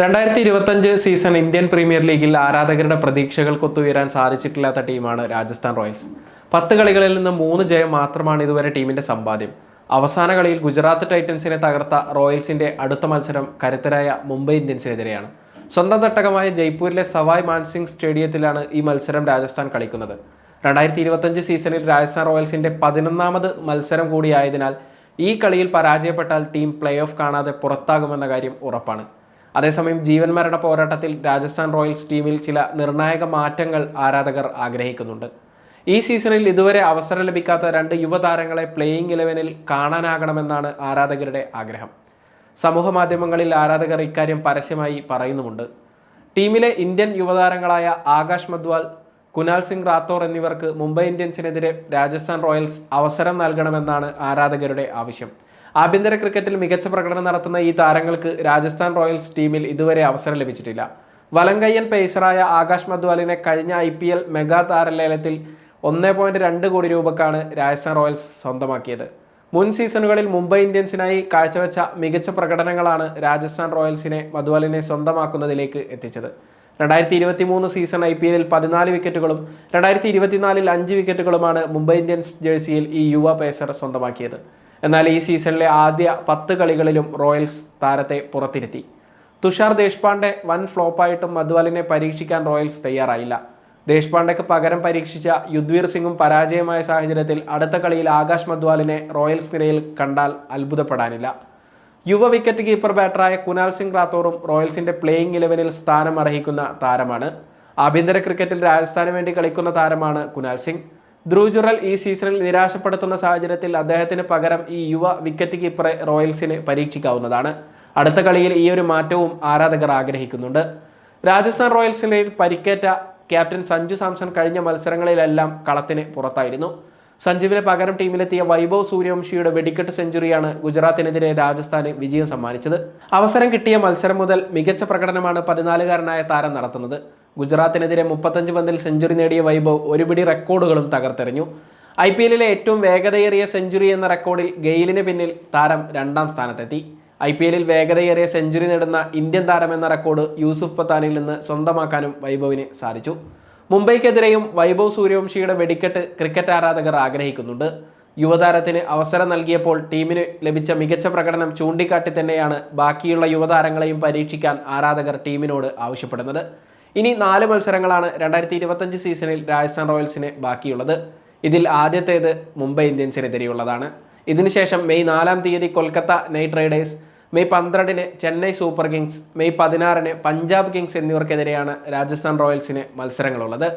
രണ്ടായിരത്തി ഇരുപത്തഞ്ച് season Indian premier ലീഗിൽ ആരാധകരുടെ പ്രതീക്ഷകൾക്കൊത്തുയരാൻ സാധിച്ചിട്ടില്ലാത്ത ടീമാണ് രാജസ്ഥാൻ റോയൽസ്. പത്ത് കളികളിൽ നിന്ന് മൂന്ന് ജയം മാത്രമാണ് ഇതുവരെ ടീമിന്റെ സമ്പാദ്യം. അവസാന കളിയിൽ ഗുജറാത്ത് ടൈറ്റൻസിനെ തകർത്ത റോയൽസിന്റെ അടുത്ത മത്സരം കരുത്തരായ മുംബൈ ഇന്ത്യൻസിനെതിരെയാണ്. സ്വന്തം തട്ടകമായ ജയ്പൂരിലെ സവായ് മാൻസിംഗ് സ്റ്റേഡിയത്തിലാണ് ഈ മത്സരം രാജസ്ഥാൻ കളിക്കുന്നത്. രണ്ടായിരത്തി ഇരുപത്തഞ്ച് സീസണിൽ രാജസ്ഥാൻ റോയൽസിന്റെ പതിനൊന്നാമത് മത്സരം കൂടിയായതിനാൽ ഈ കളിയിൽ പരാജയപ്പെട്ടാൽ ടീം പ്ലേ ഓഫ് കാണാതെ പുറത്താകുമെന്ന കാര്യം ഉറപ്പാണ്. അതേസമയം ജീവൻ മരണ പോരാട്ടത്തിൽ രാജസ്ഥാൻ റോയൽസ് ടീമിൽ ചില നിർണായക മാറ്റങ്ങൾ ആരാധകർ ആഗ്രഹിക്കുന്നുണ്ട്. ഈ സീസണിൽ ഇതുവരെ അവസരം ലഭിക്കാത്ത രണ്ട് യുവതാരങ്ങളെ പ്ലേയിങ് ഇലവനിൽ കാണാനാകണമെന്നാണ് ആരാധകരുടെ ആഗ്രഹം. സമൂഹ മാധ്യമങ്ങളിൽ ആരാധകർ ഇക്കാര്യം പരസ്യമായി പറയുന്നുമുണ്ട്. ടീമിലെ ഇന്ത്യൻ യുവതാരങ്ങളായ ആകാശ് മദ്വാൽ കുനാൽ സിംഗ് റാത്തോർ എന്നിവർക്ക് മുംബൈ ഇന്ത്യൻസിനെതിരെ രാജസ്ഥാൻ റോയൽസ് അവസരം നൽകണമെന്നാണ് ആരാധകരുടെ ആവശ്യം. ആഭ്യന്തര ക്രിക്കറ്റിൽ മികച്ച പ്രകടനം നടത്തുന്ന ഈ താരങ്ങൾക്ക് രാജസ്ഥാൻ റോയൽസ് ടീമിൽ ഇതുവരെ അവസരം ലഭിച്ചിട്ടില്ല. വലങ്കയ്യൻ പേസറായ ആകാശ് മദ്വാലിനെ കഴിഞ്ഞ ഐ പി എൽ മെഗാ താരലേലത്തിൽ ഒന്ന് പോയിന്റ് രണ്ട് കോടി രൂപക്കാണ് രാജസ്ഥാൻ റോയൽസ് സ്വന്തമാക്കിയത്. മുൻ സീസണുകളിൽ മുംബൈ ഇന്ത്യൻസിനായി കാഴ്ചവെച്ച മികച്ച പ്രകടനങ്ങളാണ് രാജസ്ഥാൻ റോയൽസിനെ മധുവാലിനെ സ്വന്തമാക്കുന്നതിലേക്ക് എത്തിച്ചത്. രണ്ടായിരത്തി ഇരുപത്തി മൂന്ന് സീസൺ ഐ പി എല്ലിൽ പതിനാല് വിക്കറ്റുകളും രണ്ടായിരത്തി ഇരുപത്തിനാലിൽ അഞ്ച് വിക്കറ്റുകളുമാണ് മുംബൈ ഇന്ത്യൻസ് ജേഴ്സിയിൽ ഈ യുവ പേസർ സ്വന്തമാക്കിയത്. എന്നാൽ ഈ സീസണിലെ ആദ്യ പത്ത് കളികളിലും റോയൽസ് താരത്തെ പുറത്തിരുത്തി. തുഷാർ ദേശ്പാണ്ഡെ വൻ ഫ്ലോപ്പായിട്ടും മധുവാലിനെ പരീക്ഷിക്കാൻ റോയൽസ് തയ്യാറായില്ല. ദേശ്പാണ്ഡെക്ക് പകരം പരീക്ഷിച്ച യുദ്വീർ സിംഗും പരാജയമായ സാഹചര്യത്തിൽ അടുത്ത കളിയിൽ ആകാശ് മധ്വാലിനെ റോയൽസ് നിരയിൽ കണ്ടാൽ അത്ഭുതപ്പെടാനില്ല. യുവ വിക്കറ്റ് കീപ്പർ ബാറ്ററായ കുനാൽ സിംഗ് റാത്തോറും റോയൽസിന്റെ പ്ലേയിങ് ഇലവനിൽ സ്ഥാനം അർഹിക്കുന്ന താരമാണ്. ആഭ്യന്തര ക്രിക്കറ്റിൽ രാജസ്ഥാന് വേണ്ടി കളിക്കുന്ന താരമാണ് കുനാൽ സിംഗ്. ധ്രുവ് ഈ സീസണിൽ നിരാശപ്പെടുത്തുന്ന സാഹചര്യത്തിൽ അദ്ദേഹത്തിന് പകരം ഈ യുവ വിക്കറ്റ് കീപ്പറെ റോയൽസിനെ പരീക്ഷിക്കാവുന്നതാണ്. അടുത്ത കളിയിൽ ഈ ഒരു മാറ്റവും ആരാധകർ ആഗ്രഹിക്കുന്നുണ്ട്. രാജസ്ഥാൻ റോയൽസിലെ പരിക്കേറ്റ ക്യാപ്റ്റൻ സഞ്ജു സാംസൺ കഴിഞ്ഞ മത്സരങ്ങളിലെല്ലാം കളത്തിന് പുറത്തായിരുന്നു. സഞ്ജുവിന് പകരം ടീമിലെത്തിയ വൈഭവ് സൂര്യവംശിയുടെ വെടിക്കെട്ട് സെഞ്ചുറിയാണ് ഗുജറാത്തിനെതിരെ രാജസ്ഥാന് വിജയം സമ്മാനിച്ചത്. അവസരം കിട്ടിയ മത്സരം മുതൽ മികച്ച പ്രകടനമാണ് പതിനാലുകാരനായ താരം നടത്തുന്നത്. ഗുജറാത്തിനെതിരെ മുപ്പത്തഞ്ച് പന്തിൽ സെഞ്ചുറി നേടിയ വൈഭവ് ഒരുപിടി റെക്കോർഡുകളും തകർത്തെറിഞ്ഞു. ഐ പി എല്ലിലെ ഏറ്റവും വേഗതയേറിയ സെഞ്ചുറി എന്ന റെക്കോർഡിൽ ഗെയിലിന് പിന്നിൽ താരം രണ്ടാം സ്ഥാനത്തെത്തി. ഐ പി എല്ലിൽ വേഗതയേറിയ സെഞ്ചുറി നേടുന്ന ഇന്ത്യൻ താരം എന്ന റെക്കോർഡ് യൂസുഫ് പത്താനിൽ നിന്ന് സ്വന്തമാക്കാനും വൈഭവിന് സാധിച്ചു. മുംബൈക്കെതിരെയും വൈഭവ് സൂര്യവംശിയുടെ വെടിക്കെട്ട് ക്രിക്കറ്റ് ആരാധകർ ആഗ്രഹിക്കുന്നുണ്ട്. യുവതാരത്തിന് അവസരം നൽകിയപ്പോൾ ടീമിന് ലഭിച്ച മികച്ച പ്രകടനം ചൂണ്ടിക്കാട്ടി തന്നെയാണ് ബാക്കിയുള്ള യുവതാരങ്ങളെയും പരീക്ഷിക്കാൻ ആരാധകർ ടീമിനോട് ആവശ്യപ്പെടുന്നത്. ഇനി നാല് മത്സരങ്ങളാണ് രണ്ടായിരത്തി ഇരുപത്തഞ്ച് സീസണിൽ രാജസ്ഥാൻ റോയൽസിന് ബാക്കിയുള്ളത്. ഇതിൽ ആദ്യത്തേത് മുംബൈ ഇന്ത്യൻസിനെതിരെയുള്ളതാണ്. ഇതിനുശേഷം മെയ് നാലാം തീയതി കൊൽക്കത്ത നൈറ്റ് റൈഡേഴ്സ് മെയ് പന്ത്രണ്ടിന് ചെന്നൈ സൂപ്പർ കിങ്സ് മെയ് പതിനാറിന് പഞ്ചാബ് കിങ്സ് എന്നിവർക്കെതിരെയാണ് രാജസ്ഥാൻ റോയൽസിന് മത്സരങ്ങളുള്ളത്.